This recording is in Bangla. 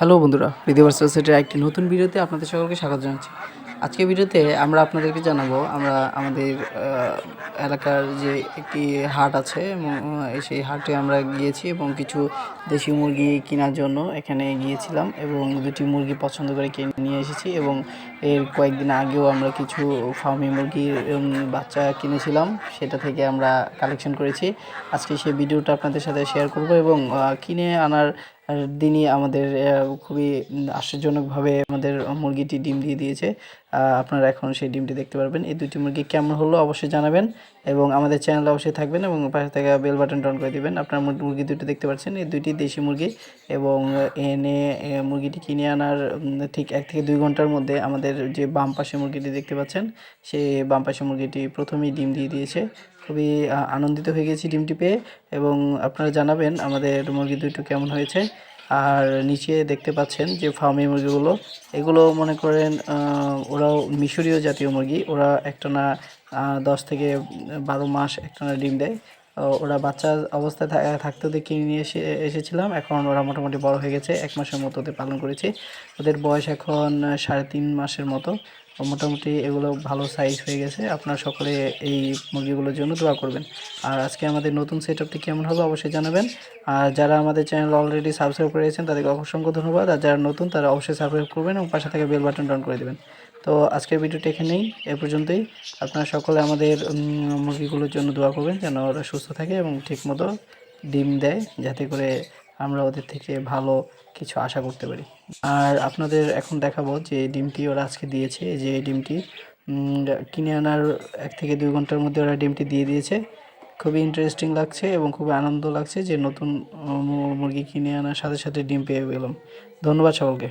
হ্যালো বন্ধুরা রিদিভার্স সোসাইটির একটি নতুন ভিডিওতে আপনাদের সকলকে স্বাগত জানাচ্ছি। আজকে ভিডিওতে আমরা আপনাদেরকে জানাব, আমরা আমাদের এলাকার যে একটি হাট আছে সেই হাটে আমরা গিয়েছি এবং কিছু দেশি মুরগি কেনার জন্য এখানে গিয়েছিলাম এবং দুটি মুরগি পছন্দ করে কিনে নিয়ে এসেছি এবং এর কয়েকদিন আগেও আমরা কিছু ফার্মি মুরগির বাচ্চা কিনেছিলাম, সেটা থেকে আমরা কালেকশন করেছি। আজকে সেই ভিডিওটা আপনাদের সাথে শেয়ার করব এবং কিনে আনার দিনই আমাদের খুবই আশ্চর্যজনকভাবে আমাদের মুরগিটি ডিম দিয়ে দিয়েছে। আপনারা এখন সেই ডিমটি দেখতে পারবেন। এই দুটি মুরগি কেমন হলো অবশ্যই জানাবেন এবং আমাদের চ্যানেলে অবশ্যই থাকবেন এবং পাশে থেকে বেল বাটন অন করে দিবেন। আপনার মুরগি দুটি দেখতে পাচ্ছেন। এই দুইটি দেশি মুরগি এবং এনে মুরগিটি কিনে আনার ঠিক এক থেকে দুই ঘণ্টার মধ্যে আমাদের যে বাম পাশে মুরগিটি দেখতে পাচ্ছেন, সেই বাম পাশে মুরগিটি প্রথমেই ডিম দিয়ে দিয়েছে। খুবই আনন্দিত হয়ে গেছি ডিমটি পেয়ে এবং আপনারা জানাবেন আমাদের মুরগি দুটো কেমন হয়েছে। আর নিচে দেখতে পাচ্ছেন যে ফার্মি মুরগিগুলো। এগুলো মনে করেন ওরাও মিশরীয় জাতীয় মুরগি। ওরা একটানা দশ থেকে বারো মাস একটানা ডিম দেয়। ওরা বাচ্চা অবস্থায় থাকতে ওদের কিনে নিয়ে এসে, এসেছিলাম। এখন ওরা মোটামুটি বড় হয়ে গেছে। এক মাসের মতো ওদের পালন করেছি। ওদের বয়স এখন সাড়ে তিন মাসের মতো। মোটামুটি এগুলো ভালো সাইজ হয়ে গেছে। আপনারা সকলে এই মুরগিগুলোর জন্য দোয়া করবেন। আর আজকে আমাদের নতুন সেট আপটি কেমন হবে অবশ্যই জানাবেন। আর যারা আমাদের চ্যানেল অলরেডি সাবস্ক্রাইব করে করেছেন তাদেরকে অসংখ্য ধন্যবাদ। আর যারা নতুন, তারা অবশ্যই সাবস্ক্রাইব করবেন এবং পাশে থেকে বেল বাটন ডাউন করে দেবেন। তো আজকের ভিডিওটা এখানেই। এ পর্যন্তই। আপনারা সকলে আমাদের মুরগিগুলোর জন্য দোয়া করবেন যেন ওরা সুস্থ থাকে এবং ঠিকমতো ডিম দেয়, যাতে করে আমরা ওদের থেকে ভালো কিছু আশা করতে পারি। আর আপনাদের এখন দেখাবো যে ডিমটি ওরা আজকে দিয়েছে। যে ডিমটি কিনে আনার এক থেকে দুই ঘণ্টার মধ্যে ওরা ডিমটি দিয়ে দিয়েছে। খুবই ইন্টারেস্টিং লাগছে এবং খুবই আনন্দ লাগছে যে নতুন মুরগি কিনে আনার সাথে সাথে ডিম পেয়ে গেলাম। ধন্যবাদ সকলকে।